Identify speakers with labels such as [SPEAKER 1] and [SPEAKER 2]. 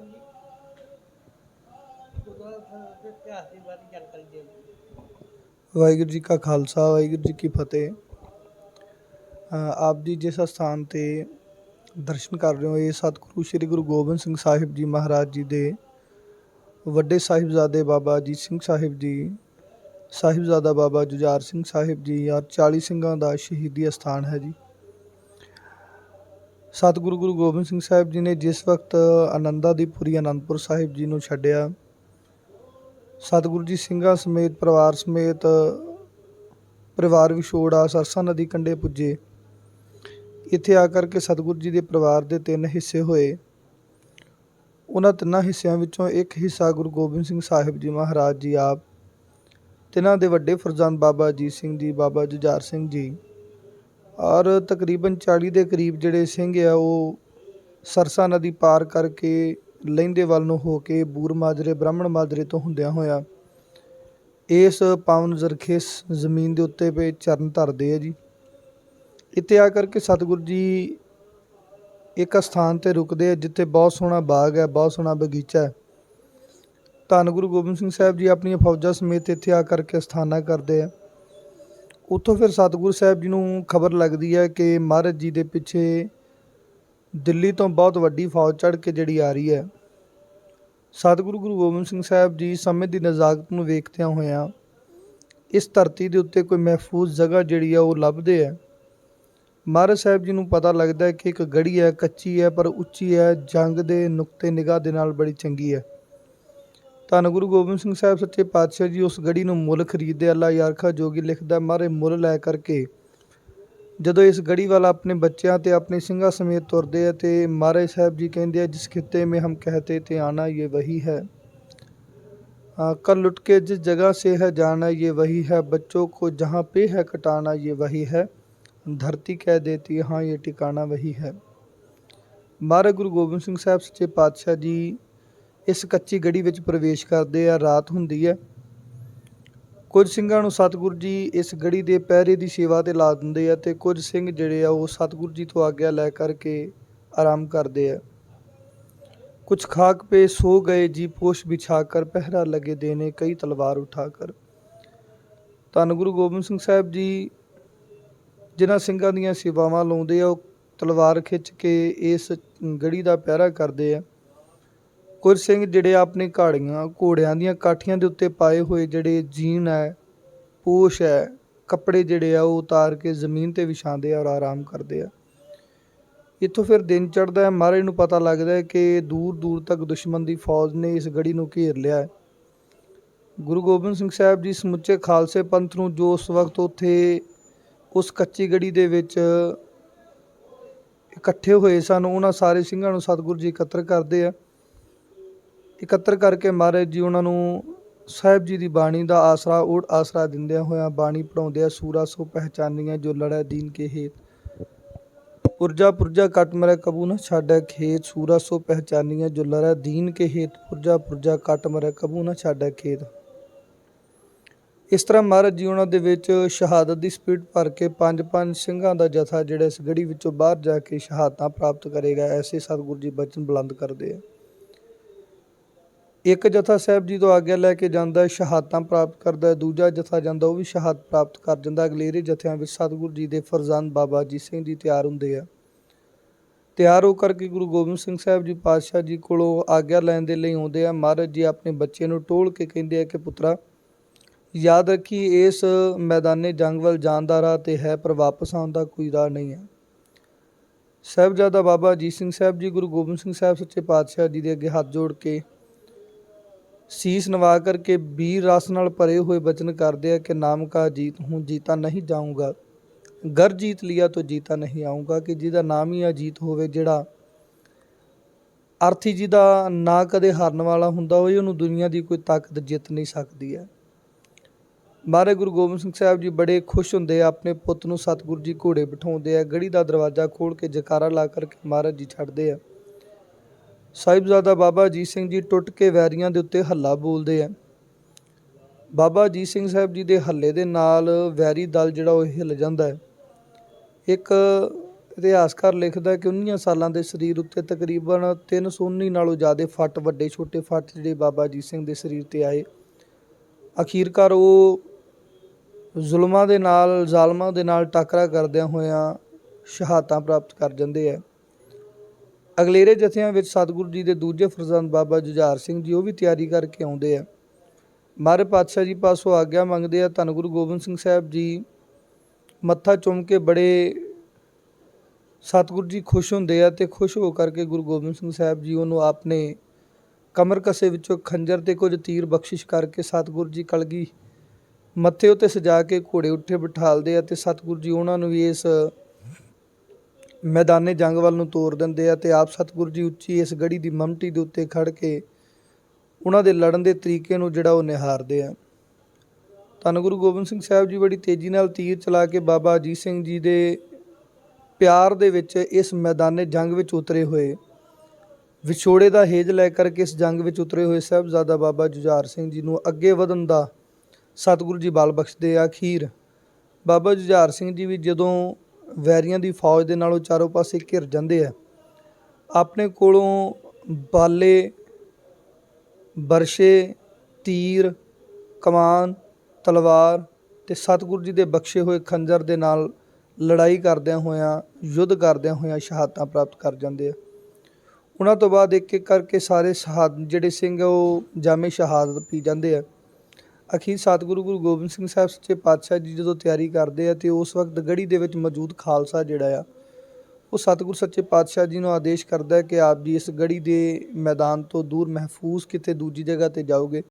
[SPEAKER 1] ਸਿੰਘ ਜੀ ਗੁਰਦੁਆਰਾ ਦੇ ਇਤਿਹਾਸ ਦੇ ਬਾਰੇ ਜਾਣਕਾਰੀ ਦਿਓ ਜੀ
[SPEAKER 2] ਵਾਹਿਗੁਰੂ ਜੀ ਕਾ ਖਾਲਸਾ ਵਾਹਿਗੁਰੂ ਜੀ ਕੀ ਫਤਿਹ। ਅ, ਆਪ ਜੀ ਜਿਸ ਸਥਾਨ ਤੇ ਦਰਸ਼ਨ ਕਰ ਰਹੇ ਹੋ ਇਹ ਸਤਿਗੁਰੂ ਸ੍ਰੀ ਗੁਰੂ ਗੋਬਿੰਦ ਸਿੰਘ ਸਾਹਿਬ ਜੀ ਮਹਾਰਾਜ ਜੀ ਦੇ ਵੱਡੇ ਸਾਹਿਬਜ਼ਾਦੇ ਬਾਬਾ ਅਜੀਤ ਸਿੰਘ ਸਾਹਿਬ ਜੀ ਸਾਹਿਬਜ਼ਾਦਾ ਬਾਬਾ ਜੁਝਾਰ ਸਿੰਘ ਸਾਹਿਬ ਜੀ ਔਰ 40 ਸਿੰਘਾਂ ਦਾ ਸ਼ਹੀਦੀ ਅਸਥਾਨ ਹੈ ਜੀ। ਸਤਿਗੁਰੂ ਗੁਰੂ ਗੋਬਿੰਦ ਸਿੰਘ ਸਾਹਿਬ ਜੀ ਨੇ ਜਿਸ ਵਕਤ ਆਨੰਦਾ ਦੀ ਪੁਰੀ ਆਨੰਦਪੁਰ ਸਾਹਿਬ ਜੀ ਨੂੰ ਛੱਡਿਆ, ਸਤਿਗੁਰੂ ਜੀ ਸਿੰਘਾਂ ਸਮੇਤ, ਪਰਿਵਾਰ ਸਮੇਤ, ਪਰਿਵਾਰ ਵਿਛੋੜਾ, ਸਰਸਾ ਨਦੀ ਕੰਢੇ ਪੁੱਜੇ। ਇੱਥੇ ਆ ਕਰਕੇ ਸਤਿਗੁਰੂ ਜੀ ਦੇ ਪਰਿਵਾਰ ਦੇ ਤਿੰਨ ਹਿੱਸੇ ਹੋਏ। ਉਹਨਾਂ ਤਿੰਨਾਂ ਹਿੱਸਿਆਂ ਵਿੱਚੋਂ ਇੱਕ ਹਿੱਸਾ ਗੁਰੂ ਗੋਬਿੰਦ ਸਿੰਘ ਸਾਹਿਬ ਜੀ ਮਹਾਰਾਜ ਜੀ ਆਪ, ਤਿੰਨਾਂ ਦੇ ਵੱਡੇ ਫਰਜ਼ੰਦ ਬਾਬਾ ਅਜੀਤ ਸਿੰਘ ਜੀ, ਬਾਬਾ ਜੁਝਾਰ ਸਿੰਘ ਜੀ। ਔਰ ਤਕਰੀਬਨ 40 ਦੇ ਕਰੀਬ ਜਿਹੜੇ ਸਿੰਘ ਆ, ਉਹ ਸਰਸਾ ਨਦੀ ਪਾਰ ਕਰਕੇ ਲਹਿੰਦੇ ਵੱਲ ਨੂੰ ਹੋ ਕੇ ਬੂਰ ਮਾਜਰੇ, ਬ੍ਰਾਹਮਣ ਮਾਜਰੇ ਤੋਂ ਹੁੰਦਿਆਂ ਹੋਇਆ ਇਸ ਪਾਵਨ ਜ਼ਰਖੇਸ ਜ਼ਮੀਨ ਦੇ ਉੱਤੇ ਪੇ ਚਰਨ ਧਰਦੇ ਆ ਜੀ। ਇੱਥੇ ਆ ਕਰਕੇ ਸਤਿਗੁਰੂ ਜੀ ਇੱਕ ਸਥਾਨ ਤੇ ਰੁਕਦੇ ਆ, ਜਿੱਥੇ ਬਹੁਤ ਸੋਹਣਾ ਬਾਗ ਹੈ, ਬਹੁਤ ਸੋਹਣਾ ਬਗੀਚਾ ਹੈ। ਧੰਨ ਗੁਰੂ ਗੋਬਿੰਦ ਸਿੰਘ ਸਾਹਿਬ ਜੀ ਆਪਣੀਆਂ ਫੌਜਾਂ ਸਮੇਤ ਇੱਥੇ ਆ ਕਰਕੇ ਸਥਾਨਾ ਕਰਦੇ ਆ। ਉੱਥੋਂ ਫਿਰ ਸਤਿਗੁਰੂ ਸਾਹਿਬ ਜੀ ਨੂੰ ਖਬਰ ਲੱਗਦੀ ਹੈ ਕਿ ਮਹਾਰਾਜ ਜੀ ਦੇ ਪਿੱਛੇ ਦਿੱਲੀ ਤੋਂ ਬਹੁਤ ਵੱਡੀ ਫੌਜ ਚੜ੍ਹ ਕੇ ਜਿਹੜੀ ਆ ਰਹੀ ਹੈ। ਸਤਿਗੁਰੂ ਗੁਰੂ ਗੋਬਿੰਦ ਸਿੰਘ ਸਾਹਿਬ ਜੀ ਸਮੇਂ ਦੀ ਨਜ਼ਾਕਤ ਨੂੰ ਵੇਖਦਿਆਂ ਹੋਇਆਂ ਇਸ ਧਰਤੀ ਦੇ ਉੱਤੇ ਕੋਈ ਮਹਿਫੂਜ਼ ਜਗ੍ਹਾ ਜਿਹੜੀ ਆ ਉਹ ਲੱਭਦੇ ਆ। ਮਹਾਰਾਜ ਸਾਹਿਬ ਜੀ ਨੂੰ ਪਤਾ ਲੱਗਦਾ ਹੈ ਕਿ ਇੱਕ ਗੜੀ ਹੈ, ਕੱਚੀ ਹੈ, ਪਰ ਉੱਚੀ ਹੈ, ਜੰਗ ਦੇ ਨੁਕਤੇ ਨਿਗਾਹ ਦੇ ਨਾਲ ਬੜੀ ਚੰਗੀ ਹੈ। ਧੰਨ ਗੁਰੂ ਗੋਬਿੰਦ ਸਿੰਘ ਸਾਹਿਬ ਸੱਚੇ ਪਾਤਸ਼ਾਹ ਜੀ ਉਸ ਗੜੀ ਨੂੰ ਮੁੱਲ ਖਰੀਦਦੇ ਅੱਲਾ ਯਾਰਖਾ ਜੋਗੀ ਲਿਖਦਾ ਮਾਰੇ ਮੁੱਲ ਲੈ ਕਰਕੇ ਜਦੋਂ ਇਸ ਗੜੀ ਵਾਲਾ ਆਪਣੇ ਬੱਚਿਆਂ ਤੇ ਆਪਣੇ ਸਿੰਘਾਂ ਸਮੇਤ ਤੁਰਦੇ ਆ ਤੇ ਮਹਾਰਾਜ ਸਾਹਿਬ ਜੀ ਕਹਿੰਦੇ ਆ ਜਿਸ ਖਿੱਤੇ में हम कहते थे आना ये वही है आ, कल लुट के जिस जगह से है जाना ये वही है बच्चों को जहाँ पे है कटाना ये वही है धरती कह देती है हाँ ये ठिकाना वही है ਮਹਾਰਾਜ ਗੁਰੂ ਗੋਬਿੰਦ ਸਿੰਘ ਸਾਹਿਬ ਸੱਚੇ ਪਾਤਸ਼ਾਹ ਜੀ ਇਸ ਕੱਚੀ ਗੜੀ ਵਿੱਚ ਪ੍ਰਵੇਸ਼ ਕਰਦੇ ਆ, ਰਾਤ ਹੁੰਦੀ ਹੈ। ਕੁਝ ਸਿੰਘਾਂ ਨੂੰ ਸਤਿਗੁਰੂ ਜੀ ਇਸ ਗੜੀ ਦੇ ਪਹਿਰੇ ਦੀ ਸੇਵਾ ਤੇ ਲਾ ਦਿੰਦੇ ਆ ਤੇ ਕੁਝ ਸਿੰਘ ਜਿਹੜੇ ਆ ਉਹ ਸਤਿਗੁਰੂ ਜੀ ਤੋਂ ਆਗਿਆ ਲੈ ਕਰਕੇ ਆਰਾਮ ਕਰਦੇ ਆ। ਕੁਝ ਖਾਕ ਪੇ ਸੋ ਗਏ, ਜੀ ਪੋਸ਼ ਵਿਛਾ ਕਰ, ਪਹਿਰਾ ਲਗੇ ਦੇਨੇ ਕਈ ਤਲਵਾਰ ਉਠਾ ਕਰ। ਧੰਨ ਗੁਰੂ ਗੋਬਿੰਦ ਸਿੰਘ ਸਾਹਿਬ ਜੀ, ਜਿਨ੍ਹਾਂ ਸਿੰਘਾਂ ਦੀਆਂ ਸੇਵਾਵਾਂ ਲਾਉਂਦੇ ਆ, ਉਹ ਤਲਵਾਰ ਖਿੱਚ ਕੇ ਇਸ ਗੜੀ ਦਾ ਪਹਿਰਾ ਕਰਦੇ ਆ। ਕੁਝ ਸਿੰਘ ਜਿਹੜੇ ਆਪਣੇ ਘਾੜੀਆਂ, ਘੋੜਿਆਂ ਦੀਆਂ ਕਾਠੀਆਂ ਦੇ ਉੱਤੇ ਪਾਏ ਹੋਏ ਜਿਹੜੇ ਜੀਨ ਹੈ, ਪੋਸ਼ ਹੈ, ਕੱਪੜੇ ਜਿਹੜੇ ਆ ਉਹ ਉਤਾਰ ਕੇ ਜ਼ਮੀਨ ਤੇ ਵਿਛਾਉਂਦੇ ਆ ਔਰ ਆਰਾਮ ਕਰਦੇ ਆ। ਇੱਥੋਂ ਫਿਰ ਦਿਨ ਚੜ੍ਹਦਾ ਹੈ, ਮਹਾਰਾਜ ਨੂੰ ਪਤਾ ਲੱਗਦਾ ਹੈ ਕਿ ਦੂਰ ਦੂਰ ਤੱਕ ਦੁਸ਼ਮਣ ਦੀ ਫੌਜ ਨੇ ਇਸ ਗੜੀ ਨੂੰ ਘੇਰ ਲਿਆ ਹੈ। ਗੁਰੂ ਗੋਬਿੰਦ ਸਿੰਘ ਸਾਹਿਬ ਜੀ ਸਮੁੱਚੇ ਖਾਲਸੇ ਪੰਥ ਨੂੰ ਜੋ ਉਸ ਵਕਤ ਉੱਥੇ ਉਸ ਕੱਚੀ ਗੜੀ ਦੇ ਵਿੱਚ ਇਕੱਠੇ ਹੋਏ ਸਨ, ਉਹਨਾਂ ਸਾਰੇ ਸਿੰਘਾਂ ਨੂੰ ਸਤਿਗੁਰੂ ਜੀ ਇਕੱਤਰ ਕਰਦੇ ਆ। ਇਕੱਤਰ ਕਰਕੇ ਮਹਾਰਾਜ ਜੀ, ਉਹਨਾਂ ਨੂੰ ਸਾਹਿਬ ਜੀ ਦੀ ਬਾਣੀ ਦਾ ਆਸਰਾ ਓੜ ਆਸਰਾ ਦਿੰਦਿਆਂ ਹੋਇਆਂ ਬਾਣੀ ਪੜਾਉਂਦੇ ਆ ਸੂਰਾ ਸੋ ਪਹਿਚਾਨੀਆਂ ਜੋ ਲੜੈ ਦੀਨ ਕੇ ਹੇਤ। ਪੁਰਜਾ ਪੁਰਜਾ ਕਟ ਮਰੈ ਕਬੂ ਨਾ ਛਾੜੈ ਖੇਤ, ਸੂਰਾ ਸੋ ਪਹਿਚਾਨੀਆਂ ਜੋ ਲੜੈ ਦੀਨ ਕੇ ਹੇਤ। ਪੁਰਜਾ ਪੁਰਜਾ ਕਟ ਮਰੈ ਕਬੂ ਨਾ ਛਾੜੈ ਖੇਤ। ਇਸ ਤਰ੍ਹਾਂ ਮਹਾਰਾਜ ਜੀ, ਉਹਨਾਂ ਦੇ ਵਿੱਚ ਸ਼ਹਾਦਤ ਦੀ ਸਪੀਡ ਭਰ ਕੇ ਪੰਜ ਪੰਜ ਸਿੰਘਾਂ ਦਾ ਜਥਾ ਜਿਹੜਾ ਇਸ ਗੜੀ ਵਿੱਚੋਂ ਬਾਹਰ ਜਾ ਕੇ ਸ਼ਹਾਦਤਾਂ ਪ੍ਰਾਪਤ ਕਰੇਗਾ, ਐਸੇ ਸਤਿਗੁਰੂ ਜੀ ਬਚਨ ਬੁਲੰਦ ਕਰਦੇ ਆ। ਇੱਕ ਜਥਾ ਸਾਹਿਬ ਜੀ ਤੋਂ ਆਗਿਆ ਲੈ ਕੇ ਜਾਂਦਾ, ਸ਼ਹਾਦਤਾਂ ਪ੍ਰਾਪਤ ਕਰਦਾ ਦੂਜਾ ਜਥਾ ਜਾਂਦਾ, ਉਹ ਵੀ ਸ਼ਹਾਦਤ ਪ੍ਰਾਪਤ ਕਰ ਜਾਂਦਾ। ਅਗਲੇਰੇ ਜਥਿਆਂ ਵਿੱਚ ਸਤਿਗੁਰੂ ਜੀ ਦੇ ਫਰਜ਼ਾਨ ਬਾਬਾ ਜੀ ਸਿੰਘ ਜੀ ਤਿਆਰ ਹੁੰਦੇ ਆ। ਤਿਆਰ ਹੋ ਕਰਕੇ ਗੁਰੂ ਗੋਬਿੰਦ ਸਿੰਘ ਸਾਹਿਬ ਜੀ ਪਾਤਸ਼ਾਹ ਜੀ ਕੋਲੋਂ ਆਗਿਆ ਲੈਣ ਦੇ ਲਈ ਆਉਂਦੇ ਆ। ਮਹਾਰਾਜ ਜੀ ਆਪਣੇ ਬੱਚੇ ਨੂੰ ਟੋਲ ਕੇ ਕਹਿੰਦੇ ਆ ਕਿ ਪੁੱਤਰਾ, ਯਾਦ ਰੱਖੀ ਇਸ ਮੈਦਾਨੇ ਜੰਗ ਵੱਲ ਜਾਣ ਦਾ ਰਾਹ ਤੇ ਹੈ, ਪਰ ਵਾਪਸ ਆਉਣ ਦਾ ਕੋਈ ਰਾਹ ਨਹੀਂ ਹੈ। ਸਾਹਿਬਜ਼ਾਦਾ ਬਾਬਾ ਅਜੀਤ ਸਿੰਘ ਸਾਹਿਬ ਜੀ, ਗੁਰੂ ਗੋਬਿੰਦ ਸਿੰਘ ਸਾਹਿਬ ਸੱਚੇ ਪਾਤਸ਼ਾਹ ਜੀ ਦੇ ਅੱਗੇ ਹੱਥ ਜੋੜ ਕੇ ਸੀਸ ਨਵਾ ਕਰਕੇ ਵੀਰ ਰਸ ਨਾਲ ਭਰੇ ਹੋਏ ਬਚਨ ਕਰਦੇ ਆ ਕਿ ਨਾਮ ਕਾ ਜੀਤ ਹੂੰ, ਜੀਤਾ ਨਹੀਂ ਜਾਊਂਗਾ। ਗਰ ਜੀਤ ਲਿਆ ਤਾਂ ਜੀਤਾ ਨਹੀਂ ਆਊਂਗਾ ਕਿ ਜਿਹਦਾ ਨਾਮ ਹੀ ਅਜੀਤ ਹੋਵੇ, ਜਿਹੜਾ ਅਰਥੀ ਜਿਹਦਾ ਨਾ ਕਦੇ ਹਾਰਨ ਵਾਲਾ ਹੁੰਦਾ ਹੋਵੇ ਉਹਨੂੰ ਦੁਨੀਆ ਦੀ ਕੋਈ ਤਾਕਤ ਜਿੱਤ ਨਹੀਂ ਸਕਦੀ ਹੈ। ਮਹਾਰਾਜ ਗੁਰੂ ਗੋਬਿੰਦ ਸਿੰਘ ਸਾਹਿਬ ਜੀ ਬੜੇ ਖੁਸ਼ ਹੁੰਦੇ ਆ, ਆਪਣੇ ਪੁੱਤ ਨੂੰ ਸਤਿਗੁਰੂ ਜੀ ਘੋੜੇ ਬਿਠਾਉਂਦੇ ਆ, ਗੜੀ ਦਾ ਦਰਵਾਜ਼ਾ ਖੋਲ ਕੇ ਜਕਾਰਾ ਲਾ ਕਰਕੇ ਮਹਾਰਾਜ ਜੀ ਛੱਡਦੇ ਆ। ਸਾਹਿਬਜ਼ਾਦਾ ਬਾਬਾ ਅਜੀਤ ਸਿੰਘ ਜੀ ਟੁੱਟ ਕੇ ਵੈਰੀਆਂ ਦੇ ਉੱਤੇ ਹੱਲਾ ਬੋਲਦੇ ਆ। ਬਾਬਾ ਅਜੀਤ ਸਿੰਘ ਸਾਹਿਬ ਜੀ ਦੇ ਹੱਲੇ ਦੇ ਨਾਲ ਵੈਰੀ ਦਲ ਜਿਹੜਾ ਉਹ ਹਿੱਲ ਜਾਂਦਾ ਹੈ। ਇੱਕ ਇਤਿਹਾਸਕਾਰ ਲਿਖਦਾ ਕਿ 19 ਸਾਲਾਂ ਦੇ ਸਰੀਰ ਉੱਤੇ ਤਕਰੀਬਨ 319 ਨਾਲੋਂ ਜ਼ਿਆਦਾ ਫੱਟ, ਵੱਡੇ ਛੋਟੇ ਫੱਟ ਜਿਹੜੇ ਬਾਬਾ ਅਜੀਤ ਸਿੰਘ ਦੇ ਸਰੀਰ ਤੇ ਆਏ। ਅਖੀਰਕਾਰ ਉਹ ਜ਼ੁਲਮਾਂ ਦੇ ਨਾਲ, ਜ਼ਾਲਮਾਂ ਦੇ ਨਾਲ ਟਾਕਰਾ ਕਰਦਿਆਂ ਹੋਇਆਂ ਸ਼ਹਾਦਤਾਂ ਪ੍ਰਾਪਤ ਕਰ ਜਾਂਦੇ ਆ। ਅਗਲੇਰੇ ਜਥਿਆਂ ਵਿੱਚ ਸਤਿਗੁਰੂ ਜੀ ਦੇ ਦੂਜੇ ਫਰਜ਼ੰਦ ਬਾਬਾ ਜੁਝਾਰ ਸਿੰਘ ਜੀ, ਉਹ ਵੀ ਤਿਆਰੀ ਕਰਕੇ ਆਉਂਦੇ ਆ। ਮਾਰੇ ਪਾਤਸ਼ਾਹ ਜੀ ਪਾਸੋਂ ਆਗਿਆ ਮੰਗਦੇ ਆ, ਧੰਨ ਗੁਰੂ ਗੋਬਿੰਦ ਸਿੰਘ ਸਾਹਿਬ ਜੀ, ਮੱਥਾ ਚੁੰਮ ਕੇ ਬੜੇ ਸਤਿਗੁਰੂ ਜੀ ਖੁਸ਼ ਹੁੰਦੇ ਆ ਤੇ ਖੁਸ਼ ਹੋ ਕਰਕੇ ਗੁਰੂ ਗੋਬਿੰਦ ਸਿੰਘ ਸਾਹਿਬ ਜੀ ਉਹਨੂੰ ਆਪਨੇ ਕਮਰ ਕਸੇ ਵਿੱਚੋਂ ਖੰਜਰ ਤੇ ਕੁਝ ਤੀਰ ਬਖਸ਼ਿਸ਼ ਕਰਕੇ ਸਤਿਗੁਰੂ ਜੀ ਕਲਗੀ ਮੱਥੇ ਉੱਤੇ ਸਜਾ ਕੇ ਘੋੜੇ ਉੱਠੇ ਬਿਠਾਲਦੇ ਆ ਤੇ ਸਤਿਗੁਰੂ ਜੀ ਉਹਨਾਂ ਨੂੰ ਵੀ ਇਸ ਮੈਦਾਨੇ ਜੰਗ ਵੱਲ ਨੂੰ ਤੋਰ ਦਿੰਦੇ ਆ ਤੇ ਆਪ ਸਤਿਗੁਰੂ ਜੀ ਉੱਚੀ ਇਸ ਗੜੀ ਦੀ ਮਮਟੀ ਦੇ ਉੱਤੇ ਖੜ ਕੇ ਉਹਨਾਂ ਦੇ ਲੜਨ ਦੇ ਤਰੀਕੇ ਨੂੰ ਜਿਹੜਾ ਉਹ ਨਿਹਾਰਦੇ ਆ। ਧੰਨ ਗੁਰੂ ਗੋਬਿੰਦ ਸਿੰਘ ਸਾਹਿਬ ਜੀ ਬੜੀ ਤੇਜ਼ੀ ਨਾਲ ਤੀਰ ਚਲਾ ਕੇ ਬਾਬਾ ਅਜੀਤ ਸਿੰਘ ਜੀ ਦੇ ਪਿਆਰ ਦੇ ਵਿੱਚ ਇਸ ਮੈਦਾਨੇ ਜੰਗ ਵਿੱਚ ਉਤਰੇ ਹੋਏ। ਵਿਛੋੜੇ ਦਾ ਹੇਜ ਲੈ ਕਰਕੇ ਇਸ ਜੰਗ ਵਿੱਚ ਉਤਰੇ ਹੋਏ ਸਾਹਿਬਜ਼ਾਦਾ ਬਾਬਾ ਜੁਝਾਰ ਸਿੰਘ ਜੀ ਨੂੰ ਅੱਗੇ ਵਧਣ ਦਾ ਸਤਿਗੁਰੂ ਜੀ ਬਲ ਬਖਸ਼ਦੇ ਆ ਅਖੀਰ। ਬਾਬਾ ਜੁਝਾਰ ਸਿੰਘ ਜੀ ਵੀ ਜਦੋਂ ਵੈਰੀਆਂ ਦੀ ਫੌਜ ਦੇ ਨਾਲੋਂ ਚਾਰੋਂ ਪਾਸੇ ਘਿਰ ਜਾਂਦੇ ਆ। ਆਪਣੇ ਕੋਲੋਂ ਬਾਲੇ, ਬਰਸ਼ੇ, ਤੀਰ, ਕਮਾਨ, ਤਲਵਾਰ ਤੇ ਸਤਿਗੁਰੂ ਜੀ ਦੇ ਬਖਸ਼ੇ ਹੋਏ ਖੰਜਰ ਦੇ ਨਾਲ ਲੜਾਈ ਕਰਦਿਆਂ ਹੋਇਆਂ, ਯੁੱਧ ਕਰਦਿਆਂ ਹੋਇਆਂ ਸ਼ਹਾਦਤਾਂ ਪ੍ਰਾਪਤ ਕਰ ਜਾਂਦੇ ਆ। ਉਹਨਾਂ ਤੋਂ ਬਾਅਦ ਇੱਕ ਇੱਕ ਕਰਕੇ ਸਾਰੇ ਸ਼ਹਾਦ ਜਿਹੜੇ ਸਿੰਘ ਉਹ ਜਾਮੇ ਸ਼ਹਾਦਤ ਪੀ ਜਾਂਦੇ ਆ। ਅਖੀਰ ਸਤਿਗੁਰੂ ਗੁਰੂ ਗੋਬਿੰਦ ਸਿੰਘ ਸਾਹਿਬ ਸੱਚੇ ਪਾਤਸ਼ਾਹ ਜੀ ਜਦੋਂ ਤਿਆਰੀ ਕਰਦੇ ਆ ਤੇ ਉਸ ਵਕਤ ਗੜੀ ਦੇ ਵਿੱਚ ਮੌਜੂਦ ਖਾਲਸਾ ਜਿਹੜਾ ਆ, ਉਹ ਸਤਿਗੁਰੂ ਸੱਚੇ ਪਾਤਸ਼ਾਹ ਜੀ ਨੂੰ ਆਦੇਸ਼ ਕਰਦਾ ਹੈ ਕਿ ਆਪ ਜੀ ਇਸ ਗੜੀ ਦੇ ਮੈਦਾਨ ਤੋਂ ਦੂਰ ਮਹਿਫੂਜ਼ ਕਿਤੇ ਦੂਜੀ ਜਗ੍ਹਾ ਤੇ ਜਾਓਗੇ।